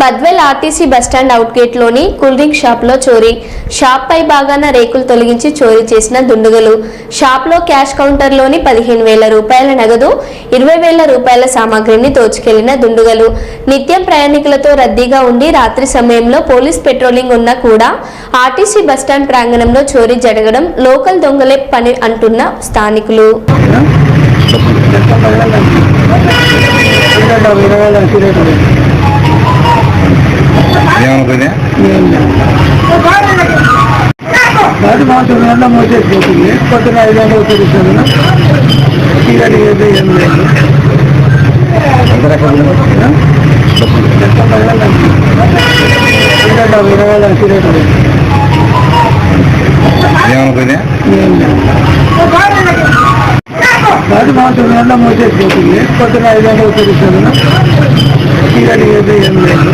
Badvel RTC bus stand అవుట్గేట్లోని cool drink షాప్లో చోరీ. షాప్ పై భాగాన రేకులు తొలగించి చోరీ చేసిన దుండగులు. షాప్లో క్యాష్ కౌంటర్లోని పదిహేను వేల రూపాయల నగదు ఇరవై వేల రూపాయల సామాగ్రిని దోచుకెళ్ళిన దుండగులు. నిత్యం ప్రయాణికులతో రద్దీగా ఉండి రాత్రి సమయంలో పోలీస్ పెట్రోలింగ్ ఉన్నా కూడా ఆర్టీసీ బస్టాండ్ ప్రాంగణంలో చోరీ జరగడం లోకల్ దొంగలే పని అంటున్న స్థానికులు. ఏమనుకునే అది మాత్రం ఎండ మోసేసిపోతుంది. పొద్దున ఐదు గంటలకు తెలుస్తుంది టికెట్ అయితే ఏం లేదు. ఎంత రకాలు టికెట్ ఇరవై వేల టికెట్ లేదు ఏమనుకునే ఏం లేదు అది మాత్రం ఎండ మోసేసిపోతుంది. పొద్దున ఐదు గంటలకు తెలుస్తుంది టికెట్ అయితే ఏం లేదు.